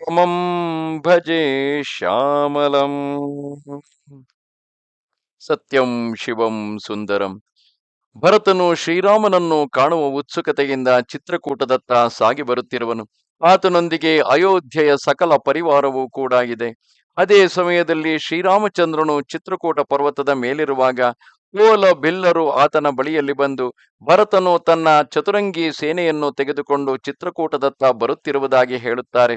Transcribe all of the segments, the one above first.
ಮಂ ಭಜೆ ಶ್ಯಾಮಲಂ ಸತ್ಯಂ ಶಿವಂ ಸುಂದರಂ ಭರತನು ಶ್ರೀರಾಮನನ್ನು ಕಾಣುವ ಉತ್ಸುಕತೆಯಿಂದ ಚಿತ್ರಕೂಟದತ್ತ ಸಾಗಿ ಬರುತ್ತಿರುವನು. ಆತನೊಂದಿಗೆ ಅಯೋಧ್ಯೆಯ ಸಕಲ ಪರಿವಾರವೂ ಕೂಡ ಇದೆ. ಅದೇ ಸಮಯದಲ್ಲಿ ಶ್ರೀರಾಮಚಂದ್ರನು ಚಿತ್ರಕೂಟ ಪರ್ವತದ ಮೇಲಿರುವಾಗ ಕೋಲ ಬಿಲ್ಲರು ಆತನ ಬಳಿಯಲ್ಲಿ ಬಂದು ಭರತನು ತನ್ನ ಚತುರಂಗಿ ಸೇನೆಯನ್ನು ತೆಗೆದುಕೊಂಡು ಚಿತ್ರಕೂಟದತ್ತ ಬರುತ್ತಿರುವುದಾಗಿ ಹೇಳುತ್ತಾರೆ.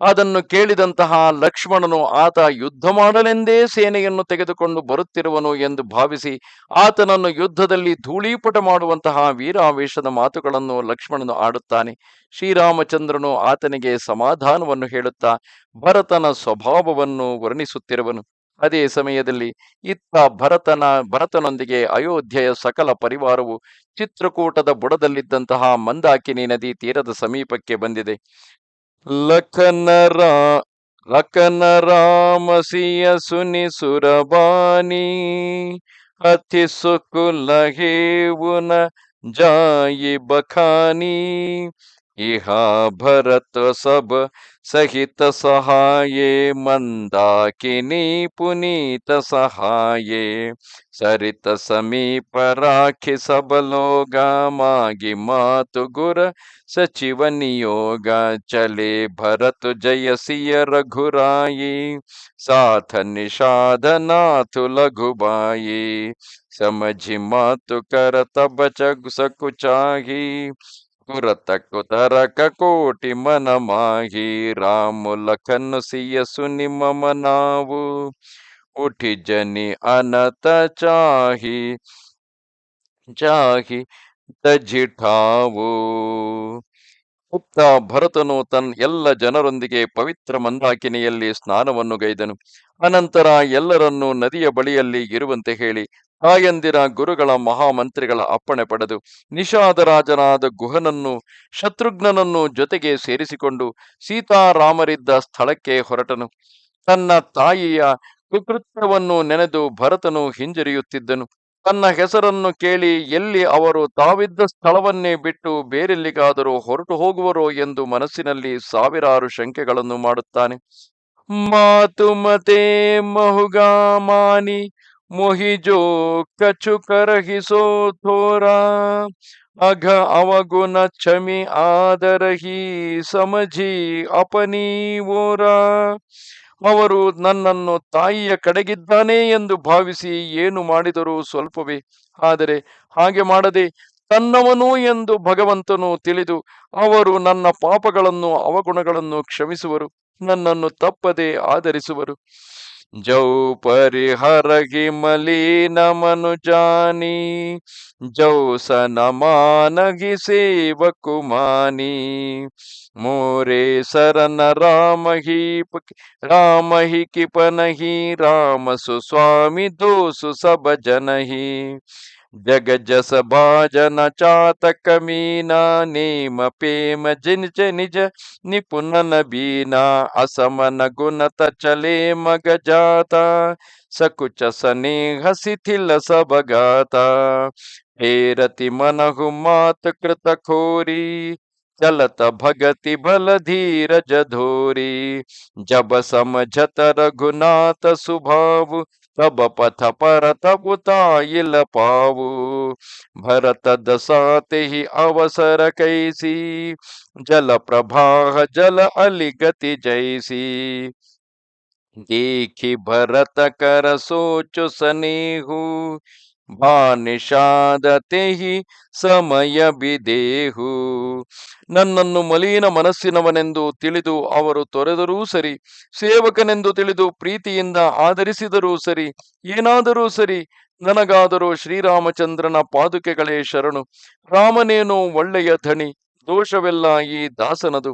ಅದನ್ನು ಕೇಳಿದಂತಹ ಲಕ್ಷ್ಮಣನು ಆತ ಯುದ್ಧ ಮಾಡಲೆಂದೇ ಸೇನೆಯನ್ನು ತೆಗೆದುಕೊಂಡು ಬರುತ್ತಿರುವನು ಎಂದು ಭಾವಿಸಿ ಆತನನ್ನು ಯುದ್ಧದಲ್ಲಿ ಧೂಳೀಪಟ ಮಾಡುವಂತಹ ವೀರಾವೇಶದ ಮಾತುಗಳನ್ನು ಲಕ್ಷ್ಮಣನು ಆಡುತ್ತಾನೆ. ಶ್ರೀರಾಮಚಂದ್ರನು ಆತನಿಗೆ ಸಮಾಧಾನವನ್ನು ಹೇಳುತ್ತಾ ಭರತನ ಸ್ವಭಾವವನ್ನು ವರ್ಣಿಸುತ್ತಿರುವನು. ಅದೇ ಸಮಯದಲ್ಲಿ ಇತ್ತ ಭರತನ, ಭರತನೊಂದಿಗೆ ಅಯೋಧ್ಯೆಯ ಸಕಲ ಪರಿವಾರವು ಚಿತ್ರಕೂಟದ ಬುಡದಲ್ಲಿದ್ದಂತಹ ಮಂದಾಕಿನಿ ನದಿ ತೀರದ ಸಮೀಪಕ್ಕೆ ಬಂದಿದೆ. ಲಖನರ ಲಖನ ರಾಮಸಿಯ ಸುನಿ ಸುರಬಾನಿ ಅತಿ ಸುಕುಲ ಹೇವುನ ಜಾಯಿ ಬಖಾನಿ. ಇಹ ಭರತ ಸಬ ಸಹಿತ ಸಹಾಯೇ ಮಂದಾಕಿನಿ ಪುನೀತ ಸಹಾಯೇ ಸರಿತ ಸಮೀಪ ರಾಖಿ ಸಬಲೋಗ ಮಾಗಿ ಮಾತು ಗುರ ಸಚಿವ ನಿಯೋಗ ಚಲೆ ಭರತ ಜಯ ಸಿಯ ರಘುರಾಯಿ ಸಾಥ ನಿಷಾದ ನಾಥು ಲಘುಬಾಯಿ ಸಮझि ಮಾತು ಕರ ತಬ ಚಗು ಕೋಟಿ ಮನ ಮಾಹಿ ರಾಮು ಲಖನ್ ಸಿಯ ಸುನಿ ಮಮ ನಾವು. ಉಠಿ ಜನಿ ಅನತ ಚಾಹಿ ಚಾಹಿ ತಜಿಠಾವು ಮುಕ್ತ ಭರತನು ತನ್ನ ಎಲ್ಲ ಜನರೊಂದಿಗೆ ಪವಿತ್ರ ಮಂದಾಕಿನಿಯಲ್ಲಿ ಸ್ನಾನವನ್ನು ಗೈದನು. ಅನಂತರ ಎಲ್ಲರನ್ನೂ ನದಿಯ ಬಳಿಯಲ್ಲಿ ಇರುವಂತೆ ಹೇಳಿ ತಾಯಂದಿರ ಗುರುಗಳ ಮಹಾಮಂತ್ರಿಗಳ ಅಪ್ಪಣೆ ಪಡೆದು ನಿಷಾದರಾಜನಾದ ಗುಹನನ್ನು, ಶತ್ರುಘ್ನನನ್ನು ಜೊತೆಗೆ ಸೇರಿಸಿಕೊಂಡು ಸೀತಾರಾಮರಿದ್ದ ಸ್ಥಳಕ್ಕೆ ಹೊರಟನು. ತನ್ನ ತಾಯಿಯ ಕುಕೃತ್ಯವನ್ನು ನೆನೆದು ಭರತನು ಹಿಂಜರಿಯುತ್ತಿದ್ದನು. ತನ್ನ ಹೆಸರನ್ನು ಕೇಳಿ ಎಲ್ಲಿ ಅವರು ತಾವಿದ್ದ ಸ್ಥಳವನ್ನೇ ಬಿಟ್ಟು ಬೇರೆಲ್ಲಿಗಾದರೂ ಹೊರಟು ಹೋಗುವರೋ ಎಂದು ಮನಸ್ಸಿನಲ್ಲಿ ಸಾವಿರಾರು ಶಂಕೆಗಳನ್ನು ಮಾಡುತ್ತಾನೆ. ಮಾತುಮತೆ ಮಹುಗಾಮಾನಿ ಮೊಹಿಜೋ ಕಚು ಕರಹಿಸೋ ಥೋರ. ಅಘ ಅವಗುಣ ಕ್ಷಮಿ ಆದರಹಿ ಸಮಜಿ ಅಪನೀವೋರ ಅವರು ನನ್ನನ್ನು ತಾಯಿಯ ಕಡೆಗಿದ್ದಾನೆ ಎಂದು ಭಾವಿಸಿ ಏನು ಮಾಡಿದರೂ ಸ್ವಲ್ಪವೇ. ಆದರೆ ಹಾಗೆ ಮಾಡದೆ ತನ್ನವನು ಎಂದು ಭಗವಂತನು ತಿಳಿದು ಅವರು ನನ್ನ ಪಾಪಗಳನ್ನು ಅವಗುಣಗಳನ್ನು ಕ್ಷಮಿಸುವರು. ನನ್ನನ್ನು ತಪ್ಪದೆ जौ परिहर की मलिन मनुजानी जौ सनमान गि सेव कुमानी मोरे सरन राम ही राम ही किपन ही राम सुस्वामी दोसु सब जनही। जग जस भाजन चातक मीना, नेम पेम जिनच निज निपुन बीना असमन गुणत चले मग जाता। सकुच स्नेह शिथिल सब गाता। हेरति मनहु मात कृत खोरी। चलत भगति बल धीर धोरी। जब समझत रघुनाथ सुभाव सब पथ पर उताय पाऊ। भरत दसाते ही अवसर कैसी। जल प्रभाह, जल अलिगति जैसी। देखी भरत कर सोच सनेहू। ಭಾನಿಷಾದತೆ ಸಮಯ ಬಿದೇಹು. ನನ್ನನ್ನು ಮಲೀನ ಮನಸ್ಸಿನವನೆಂದು ತಿಳಿದು ಅವರು ತೊರೆದರೂ ಸರಿ, ಸೇವಕನೆಂದು ತಿಳಿದು ಪ್ರೀತಿಯಿಂದ ಆಧರಿಸಿದರೂ ಸರಿ, ಏನಾದರೂ ಸರಿ, ನನಗಾದರೂ ಶ್ರೀರಾಮಚಂದ್ರನ ಪಾದುಕೆಗಳೇ ಶರಣು. ರಾಮನೇನೋ ಒಳ್ಳೆಯ ಧಣಿ ದೋಷವೆಲ್ಲ ಈ ದಾಸನದು.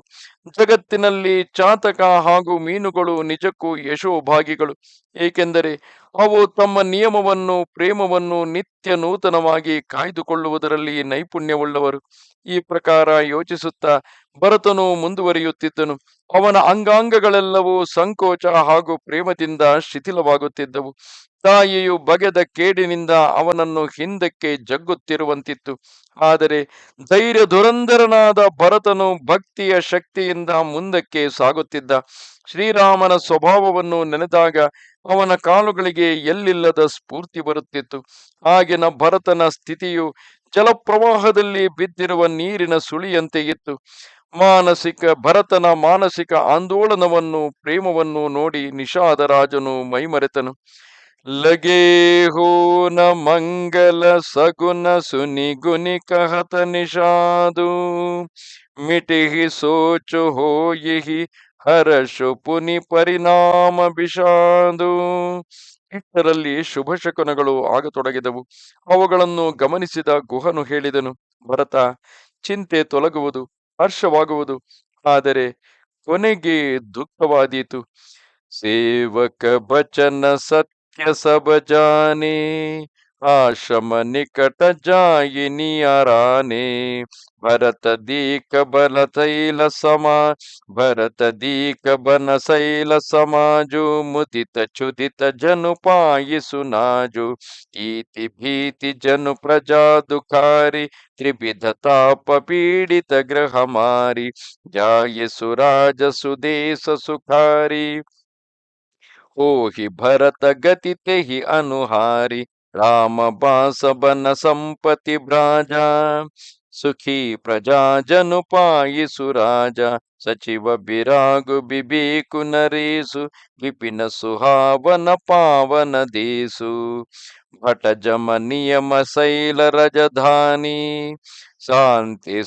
ಜಗತ್ತಿನಲ್ಲಿ ಚಾತಕ ಹಾಗೂ ಮೀನುಗಳು ನಿಜಕ್ಕೂ ಯಶೋಭಾಗಿಗಳು. ಏಕೆಂದರೆ ಅವು ತಮ್ಮ ನಿಯಮವನ್ನು, ಪ್ರೇಮವನ್ನು ನಿತ್ಯ ನೂತನವಾಗಿ ಕಾಯ್ದುಕೊಳ್ಳುವುದರಲ್ಲಿ ನೈಪುಣ್ಯವುಳ್ಳವರು. ಈ ಪ್ರಕಾರ ಯೋಚಿಸುತ್ತಾ ಭರತನು ಮುಂದುವರಿಯುತ್ತಿದ್ದನು. ಅವನ ಅಂಗಾಂಗಗಳೆಲ್ಲವೂ ಸಂಕೋಚ ಹಾಗೂ ಪ್ರೇಮದಿಂದ ಶಿಥಿಲವಾಗುತ್ತಿದ್ದವು. ತಾಯಿಯು ಬಗೆದ ಕೇಡಿನಿಂದ ಅವನನ್ನು ಹಿಂದಕ್ಕೆ ಜಗ್ಗುತ್ತಿರುವಂತಿತ್ತು. ಆದರೆ ಧೈರ್ಯ ದುರಂಧರನಾದ ಭರತನು ಭಕ್ತಿಯ ಶಕ್ತಿಯಿಂದ ಮುಂದಕ್ಕೆ ಸಾಗುತ್ತಿದ್ದ. ಶ್ರೀರಾಮನ ಸ್ವಭಾವವನ್ನು ನೆನೆದಾಗ ಅವನ ಕಾಲುಗಳಿಗೆ ಎಲ್ಲಿಲ್ಲದ ಸ್ಫೂರ್ತಿ ಬರುತ್ತಿತ್ತು. ಆಗಿನ ಭರತನ ಸ್ಥಿತಿಯು ಜಲಪ್ರವಾಹದಲ್ಲಿ ಬಿದ್ದಿರುವ ನೀರಿನ ಸುಳಿಯಂತೆ ಇತ್ತು. ಮಾನಸಿಕ ಭರತನ ಮಾನಸಿಕ ಆಂದೋಲನವನ್ನು, ಪ್ರೇಮವನ್ನು ನೋಡಿ ನಿಷಾದರಾಜನು ಮೈಮರೆತನು. ಲಗೇ ಹೋ ನ ಮಂಗಲ ಸಗುನ ಸುನಿ ಗುನಿ ಕಹತ ನಿಷಾದು. ಮಿಟಿಹಿ ಸೋಚು ಹೋಯಿಹಿ ಹರಶು ಪುನಿ ಪರಿಣಾಮ ಬಿಷಾದು. ಇಷ್ಟರಲ್ಲಿ ಶುಭ ಶಕುನಗಳು ಆಗತೊಡಗಿದವು. ಅವುಗಳನ್ನು ಗಮನಿಸಿದ ಗುಹನು ಹೇಳಿದನು, ಭರತ, ಚಿಂತೆ ತೊಲಗುವುದು, ಹರ್ಷವಾಗುವುದು. ಆದರೆ ಕೊನೆಗೆ ದುಃಖವಾದೀತು. ಸೇವಕ ಬಚನ ಸತ್ಯ ಸಬ ಆಶ್ರಮ ನಿಕಟ ಜಾಯಿನಿ ಅರಾನೆ ಭರತ ದೀಕ ಬಲ ತೈಲ ಸಮಾ, ಭರತ ದೀಕ ಬನ ಶೈಲ ಸಮಾಜು, ಮುದಿತ ಚುದಿತ ಜನು ಪಾಯಿಸು ನಾಜು. ಈತಿ ಭೀತಿ ಜನು ಪ್ರಜಾ ದುಖಾರಿ, ತ್ರಿವಿಧ ತಾಪ ಪೀಡಿತ ಗ್ರಹ ಮಾರಿ. ಜಾಯಸು ರಾಜ ಸುದೇಶ ಸುಖಾರಿ. ಓಹಿ ಭರತ ಗತಿ ತೆಹಿ ಅನುಹಾರಿ. ರಾಮ ಬಾಸ ಬನ ಸಂಪತಿ ಭ್ರಾಜ, ಸುಖಿ ಪ್ರಜಾ ಜನು ಪಾಯಿಸು ರಾಜ, ಸಚಿವ ಬಿರಾಗು ಬಿಬೀಕು ನರೇಸು, ವಿಪಿನ ಸುಹಾವನ ಪಾವನ ದೇಸು, ಭಟ ಜಮ ನಿಯಮ ಶೈಲ ರಜಧಾನಿ, ಶಾಂತಿ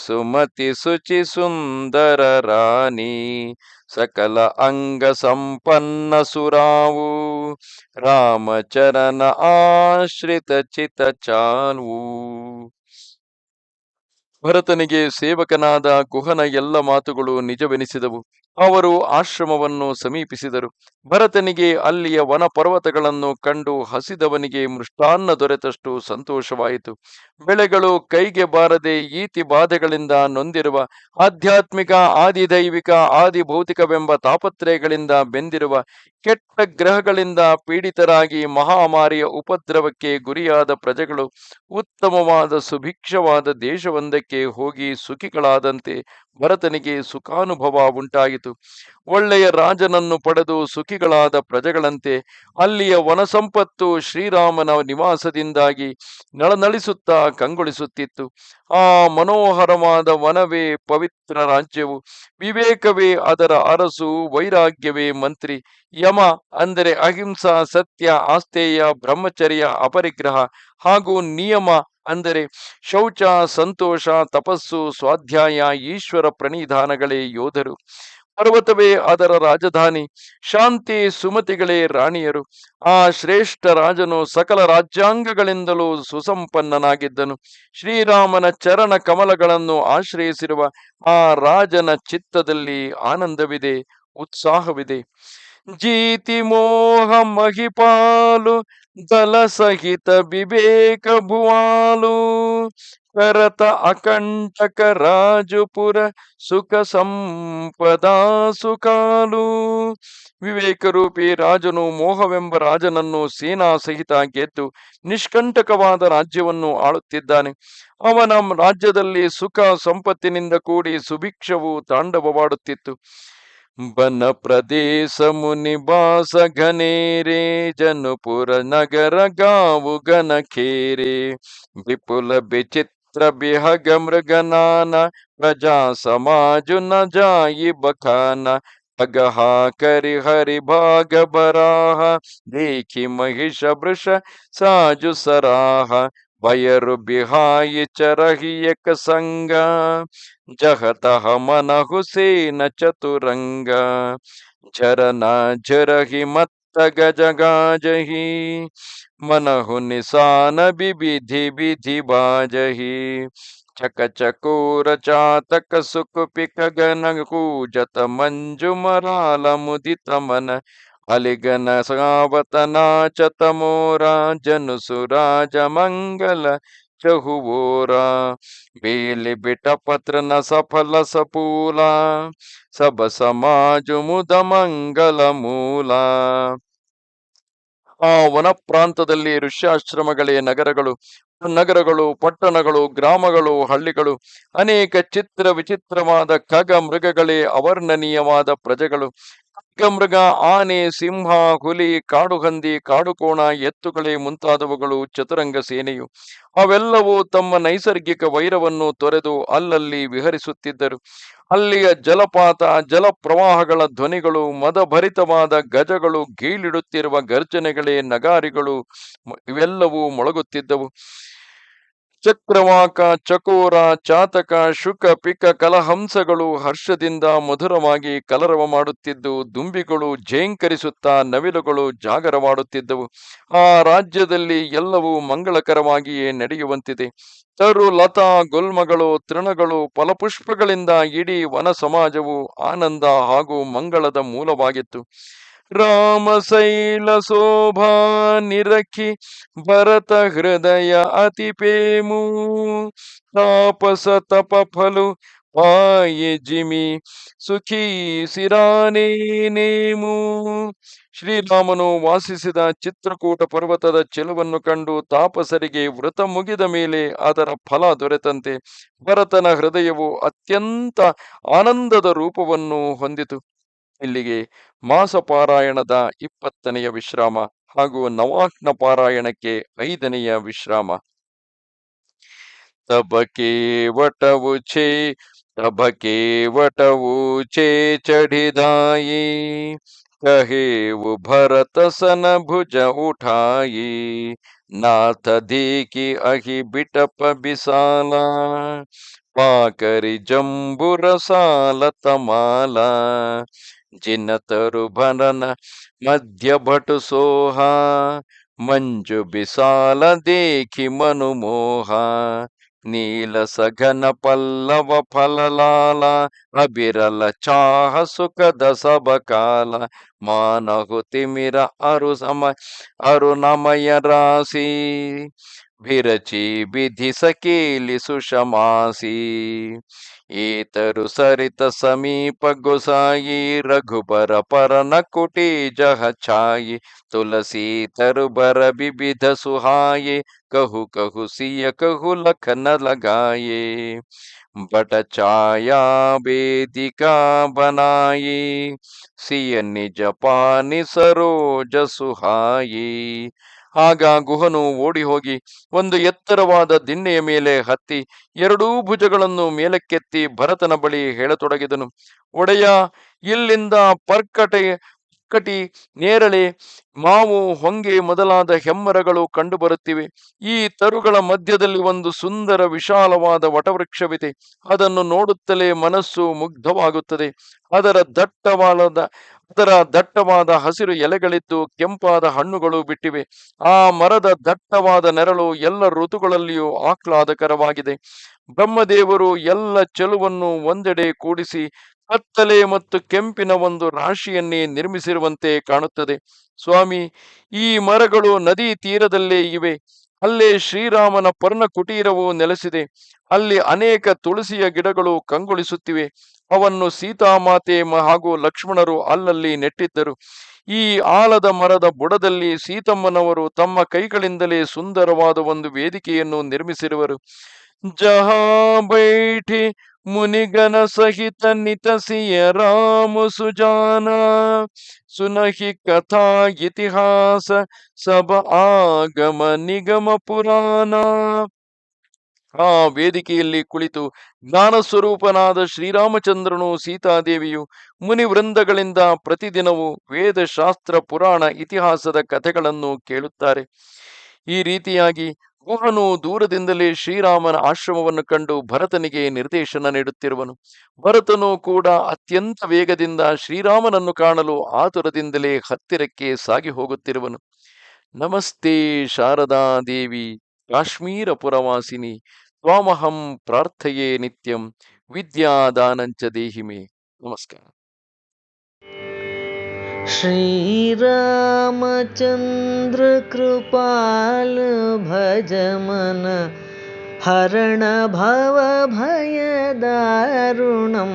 ಸಕಲ ಅಂಗ ಸಂಪನ್ನ ಸುರಾವು ರಾಮಚರಣ ಆಶ್ರಿತ ಚಿತ ಚಾಲ್ವು. ಭರತನಿಗೆ ಸೇವಕನಾದ ಕುಹನ ಎಲ್ಲ ಮಾತುಗಳು ನಿಜವೆನಿಸಿದವು. ಅವರು ಆಶ್ರಮವನ್ನು ಸಮೀಪಿಸಿದರು. ಭರತನಿಗೆ ಅಲ್ಲಿಯ ವನ ಪರ್ವತಗಳನ್ನು ಕಂಡು ಹಸಿದವನಿಗೆ ಮೃಷ್ಟಾನ್ನ ದೊರೆತಷ್ಟು ಸಂತೋಷವಾಯಿತು. ಬೆಳೆಗಳು ಕೈಗೆ ಬಾರದೆ ಈತಿ ಬಾಧೆಗಳಿಂದ ನೊಂದಿರುವ, ಆಧ್ಯಾತ್ಮಿಕ, ಆದಿದೈವಿಕ, ಆದಿಭೌತಿಕವೆಂಬ ತಾಪತ್ರಯಗಳಿಂದ ಬೆಂದಿರುವ, ಕೆಟ್ಟ ಗ್ರಹಗಳಿಂದ ಪೀಡಿತರಾಗಿ ಮಹಾಮಾರಿಯ ಉಪದ್ರವಕ್ಕೆ ಗುರಿಯಾದ ಪ್ರಜೆಗಳು, ಉತ್ತಮವಾದ ಸುಭಿಕ್ಷವಾದ ದೇಶವೊಂದಕ್ಕೆ ಹೋಗಿ ಸುಖಿಗಳಾದಂತೆ ಭರತನಿಗೆ ಸುಖಾನುಭವ ಉಂಟಾಯಿತು. ಒಳ್ಳೆಯ ರಾಜನನ್ನು ಪಡೆದು ಸುಖಿಗಳಾದ ಪ್ರಜೆಗಳಂತೆ ಅಲ್ಲಿಯ ವನಸಂಪತ್ತು ಶ್ರೀರಾಮನ ನಿವಾಸದಿಂದಾಗಿ ನಳನಳಿಸುತ್ತಾ ಕಂಗೊಳಿಸುತ್ತಿತ್ತು. ಆ ಮನೋಹರವಾದ ವನವೇ ಪವಿತ್ರ ರಾಜ್ಯವು. ವಿವೇಕವೇ ಅದರ ಅರಸು, ವೈರಾಗ್ಯವೇ ಮಂತ್ರಿ. ಯಮ ಅಂದರೆ ಅಹಿಂಸಾ, ಸತ್ಯ ಆಸ್ತೇಯ ಬ್ರಹ್ಮಚರ್ಯ, ಅಪರಿಗ್ರಹ ಹಾಗೂ ನಿಯಮ ಅಂದರೆ ಶೌಚ, ಸಂತೋಷ, ತಪಸ್ಸು, ಸ್ವಾಧ್ಯಾಯ, ಈಶ್ವರ ಪ್ರಣಿಧಾನಗಳೇ ಯೋಧರು. ಪರ್ವತವೇ ಅದರ ರಾಜಧಾನಿ, ಶಾಂತಿ ಸುಮತಿಗಳೇ ರಾಣಿಯರು. ಆ ಶ್ರೇಷ್ಠ ರಾಜನು ಸಕಲ ರಾಜ್ಯಾಂಗಗಳಿಂದಲೂ ಸುಸಂಪನ್ನನಾಗಿದ್ದನು. ಶ್ರೀರಾಮನ ಚರಣ ಕಮಲಗಳನ್ನು ಆಶ್ರಯಿಸಿರುವ ಆ ರಾಜನ ಚಿತ್ತದಲ್ಲಿ ಆನಂದವಿದೆ, ಉತ್ಸಾಹವಿದೆ. ಜೀತಿ, ಮೋಹ, ಮಹಿಪಾಲು ದಲ ಸಹಿತ ವಿವೇಕ ಭುವಾಲು ಕರತ ಅಕಂಟಕ ರಾಜುಪುರ ಸುಖ ಸಂಪದಾ ಸುಖಾಲು. ವಿವೇಕರೂಪಿ ರಾಜನು ಮೋಹವೆಂಬ ರಾಜನನ್ನು ಸೇನಾ ಸಹಿತ ಗೆದ್ದು ನಿಷ್ಕಂಟಕವಾದ ರಾಜ್ಯವನ್ನು ಆಳುತ್ತಿದ್ದಾನೆ. ಅವನ ರಾಜ್ಯದಲ್ಲಿ ಸುಖ ಸಂಪತ್ತಿನಿಂದ ಕೂಡಿ ಸುಭಿಕ್ಷವು ತಾಂಡವವಾಡುತ್ತಿತ್ತು. ಬನ ಪ್ರದೇಶ ಮುನಿವಾಸ ಘನೇರೆ, ಜನುಪುರ ನಗರ ಗಾವು ಘನ ಖೇರೆ ವಿಪುಲ ವಿಚಿತ್ರ द्रव्य मृगनाना प्रजा समाज न जाई बखाना। अगहा करि हरि भाग बराह, देखि महिष वृष साजु सराह। भयरु बिहाय चरहि एक संग। जहत मन हुसेन चतुरंग। झरना झरहि मत्त गजगाजहि ಗಾಜಹಿ ಮನಹು ನಿಸಾನ ಬಿಬಿಧಿ ಬಿಧಿ ಬಾಜಹಿ. ಚಕ ಚಕೋರ ಚಾತಕ ಸುಕುಪಿಕ ಗನ ಕೂಜತ ಮಂಜು ಮರಾಲ ಮುದಿತ ಮನ ಅಲಿಗನ ಸಾವತನಾಚತ ಮೋರ ಜನು ಸುರಾಜ ಮಂಗಲ ಚಹುವೋರ. ಬೇಲಿ ಬಿಟ ಪತ್ರನ ಸಫಲ ಸಪೂಲ. ಸಬ ಸಮಾಜು ಮುದ ಮಂಗಲ ಮೂಲ. ಆ ವನ ಪ್ರಾಂತದಲ್ಲಿ ಋಷ್ಯಾಶ್ರಮಗಳೇ ನಗರಗಳು. ನಗರಗಳು, ಪಟ್ಟಣಗಳು, ಗ್ರಾಮಗಳು, ಹಳ್ಳಿಗಳು. ಅನೇಕ ಚಿತ್ರ ವಿಚಿತ್ರವಾದ ಖಗ ಮೃಗಗಳೇ ಅವರ್ಣನೀಯವಾದ ಪ್ರಜೆಗಳು. ಮೃಗ ಆನೆ, ಸಿಂಹ, ಹುಲಿ, ಕಾಡುಹಂದಿ, ಕಾಡುಕೋಣ, ಎತ್ತುಗಳೇ ಮುಂತಾದವುಗಳು ಚತುರಂಗ ಸೇನೆಯು. ಅವೆಲ್ಲವೂ ತಮ್ಮ ನೈಸರ್ಗಿಕ ವೈರವನ್ನು ತೊರೆದು ಅಲ್ಲಲ್ಲಿ ವಿಹರಿಸುತ್ತಿದ್ದರು. ಅಲ್ಲಿಯ ಜಲಪಾತ ಜಲಪ್ರವಾಹಗಳ ಧ್ವನಿಗಳು ಮದಭರಿತವಾದ ಗಜಗಳು ಗೀಳಿಡುತ್ತಿರುವ ಗರ್ಜನೆಗಳೇ ನಗಾರಿಗಳು ಇವೆಲ್ಲವೂ ಮೊಳಗುತ್ತಿದ್ದವು. ಚಕ್ರವಾಕ, ಚಕೋರ, ಚಾತಕ, ಶುಕ, ಪಿಕ, ಕಲಹಂಸಗಳು ಹರ್ಷದಿಂದ ಮಧುರವಾಗಿ ಕಲರವ ಮಾಡುತ್ತಿದ್ದು, ದುಂಬಿಗಳು ಜೇಂಕರಿಸುತ್ತಾ ನವಿಲುಗಳು ಜಾಗರವಾಡುತ್ತಿದ್ದವು. ಆ ರಾಜ್ಯದಲ್ಲಿ ಎಲ್ಲವೂ ಮಂಗಳಕರವಾಗಿಯೇ ನಡೆಯುವಂತಿದೆ. ತರು, ಲತಾ, ಗುಲ್ಮಗಳು, ತೃಣಗಳು, ಫಲಪುಷ್ಪಗಳಿಂದ ಇಡೀ ವನ ಸಮಾಜವು ಆನಂದ ಹಾಗೂ ಮಂಗಳದ ಮೂಲವಾಗಿತ್ತು. ಭರತ ಹೃದಯ ಅತಿ ಪೇಮು ತಾಪಸ ತಪ ಫಲು ಪಾಯೆ ಜಿಮಿ ಸುಖಿ ಸಿರಾನೇ ನೇಮು. ಶ್ರೀರಾಮನು ವಾಸಿಸಿದ ಚಿತ್ರಕೂಟ ಪರ್ವತದ ಚೆಲುವನ್ನು ಕಂಡು ತಾಪಸರಿಗೆ ವ್ರತ ಮುಗಿದ ಮೇಲೆ ಅದರ ಫಲ ದೊರೆತಂತೆ ಭರತನ ಹೃದಯವು ಅತ್ಯಂತ ಆನಂದದ ರೂಪವನ್ನು ಹೊಂದಿತು. ಇಲ್ಲಿಗೆ ಮಾಸ ಪಾರಾಯಣದ ಇಪ್ಪತ್ತನೆಯ ವಿಶ್ರಾಮ ಹಾಗೂ ನವಾಹ್ನ ಪಾರಾಯಣಕ್ಕೆ ಐದನೆಯ ವಿಶ್ರಾಮ. ತಬಕೆ ವಟವು ಛೇ, ತಬಕೆ ವಟವು ಛೇ, ಚಡಿದಾಯಿ ಕಹೇವು ಭರತ ಸನ ಭುಜ ಉಠಾಯಿ, ನಾಥ ದೇಕಿ ಅಹಿ ಬಿಟಪ ಬಿಸಾಲ, ಪಾಕರಿ ಜಂಬುರ ಸಾಲ ತಮಾಲ ಜಿನತರು ಭನನ ಮಧ್ಯ ಭಟು ಸೋಹ ಮಂಜು ಬಿಸಾಲ ದೇಖಿ ಮನುಮೋಹ ನೀಲ ಸಘನ ಪಲ್ಲವ ಫಲಲಾಲ ಅಬಿರಲ ಚಾಹ ಸುಖದ ಸಬಕಾಲ ಮಾನಹು ತಿಮಿರ ಅರು ಸಮ ಅರುಣಮಯ ರಾಶಿ ಭಿರಚಿ ವಿಧಿ ಸಕೇಲಿ ಸುಷಮಾಸಿ ಈತರು ಸರಿತ ಸಮೀಪ ಗುಸಾಯಿ ರಘುಬರ ಪರನ ಕುಟಿ ಜಹ ಛಾಯಿ. ತುಲಸೀತರು ಬರ ಬಿಬಿಧ ಸುಹಾಯಿ, ಕಹು ಕಹು ಸಿಯ ಕಹು ಲಖನ ಲಗಾಯೆ. ಬಟ ಛಾಯಾ ವೇದಿಕಾ ಬನಾಯಿ, ಸಿಯ ನಿಜ ಪಾನಿ ಸರೋಜ ಸುಹಾಯಿ. ಆಗ ಗುಹನು ಓಡಿ ಹೋಗಿ ಒಂದು ಎತ್ತರವಾದ ದಿಣ್ಣೆಯ ಮೇಲೆ ಹತ್ತಿ ಎರಡೂ ಭುಜಗಳನ್ನು ಮೇಲಕ್ಕೆತ್ತಿ ಭರತನ ಬಳಿ ಹೇಳತೊಡಗಿದನು. ಒಡೆಯ, ಇಲ್ಲಿಂದ ಪರ್ಕಟೆ ಕಟಿ ನೇರಳೆ, ಮಾವು ಹೊಂಗೆ ಮೊದಲಾದ ಹೆಮ್ಮರಗಳು ಕಂಡುಬರುತ್ತಿವೆ. ಈ ತರುಗಳ ಮಧ್ಯದಲ್ಲಿ ಒಂದು ಸುಂದರ ವಿಶಾಲವಾದ ವಟವೃಕ್ಷವಿದೆ. ಅದನ್ನು ನೋಡುತ್ತಲೇ ಮನಸ್ಸು ಮುಗ್ಧವಾಗುತ್ತದೆ. ಅದರ ದಟ್ಟವಾದ ಅದರ ದಟ್ಟವಾದ ಹಸಿರು ಎಲೆಗಳಿದ್ದು ಕೆಂಪಾದ ಹಣ್ಣುಗಳು ಬಿಟ್ಟಿವೆ. ಆ ಮರದ ದಟ್ಟವಾದ ನೆರಳು ಎಲ್ಲ ಋತುಗಳಲ್ಲಿಯೂ ಆಹ್ಲಾದಕರವಾಗಿದೆ. ಬ್ರಹ್ಮದೇವರು ಎಲ್ಲ ಚೆಲುವನ್ನು ಒಂದೆಡೆ ಕೂಡಿಸಿ ಕತ್ತಲೆ ಮತ್ತು ಕೆಂಪಿನ ಒಂದು ರಾಶಿಯನ್ನೇ ನಿರ್ಮಿಸಿರುವಂತೆ ಕಾಣುತ್ತದೆ. ಸ್ವಾಮಿ, ಈ ಮರಗಳು ನದಿ ತೀರದಲ್ಲೇ ಇವೆ. ಅಲ್ಲೇ ಶ್ರೀರಾಮನ ಪರ್ಣ ಕುಟೀರವು ನೆಲೆಸಿದೆ. ಅಲ್ಲಿ ಅನೇಕ ತುಳಸಿಯ ಗಿಡಗಳು ಕಂಗೊಳಿಸುತ್ತಿವೆ. ಅವನ್ನು ಸೀತಾಮಾತೆ ಹಾಗೂ ಲಕ್ಷ್ಮಣರು ಅಲ್ಲಲ್ಲಿ ನೆಟ್ಟಿದ್ದರು. ಈ ಆಲದ ಮರದ ಬುಡದಲ್ಲಿ ಸೀತಮ್ಮನವರು ತಮ್ಮ ಕೈಗಳಿಂದಲೇ ಸುಂದರವಾದ ಒಂದು ವೇದಿಕೆಯನ್ನು ನಿರ್ಮಿಸಿರುವರು. ಜಹಾ ಬೈಠಿ ಮುನಿಗನ ಸಹಿತ ನಿತಸಿಯ ರಾಮ ಸುಜಾನ, ಸುನಹಿ ಕಥಾ ಇತಿಹಾಸ, ಸಭ ಆಗಮ ನಿಗಮ ಪುರಾಣ. ಆ ವೇದಿಕೆಯಲ್ಲಿ ಕುಳಿತು ಜ್ಞಾನ ಸ್ವರೂಪನಾದ ಶ್ರೀರಾಮಚಂದ್ರನು ಸೀತಾದೇವಿಯು ಮುನಿವೃಂದಗಳಿಂದ ಪ್ರತಿದಿನವೂ ವೇದ ಶಾಸ್ತ್ರ ಪುರಾಣ ಇತಿಹಾಸದ ಕಥೆಗಳನ್ನು ಕೇಳುತ್ತಾರೆ. ಈ ರೀತಿಯಾಗಿ ಗುಹನು ದೂರದಿಂದಲೇ ಶ್ರೀರಾಮನ ಆಶ್ರಮವನ್ನು ಕಂಡು ಭರತನಿಗೆ ನಿರ್ದೇಶನ ನೀಡುತ್ತಿರುವನು. ಭರತನು ಕೂಡ ಅತ್ಯಂತ ವೇಗದಿಂದ ಶ್ರೀರಾಮನನ್ನು ಕಾಣಲು ಆತುರದಿಂದಲೇ ಹತ್ತಿರಕ್ಕೆ ಸಾಗಿ ಹೋಗುತ್ತಿರುವನು. ನಮಸ್ತೆ ಶಾರದಾ ದೇವಿ काश्मीरपुरवासिनि त्वामहं प्रार्थये नित्यं विद्यादानञ्च देहि मे। नमस्कारीरामचन्द्रकृपालभजम हरण भवभयदारुणं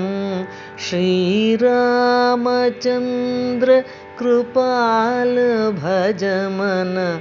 श्रीरामचन्द्रकृपाल भजमन।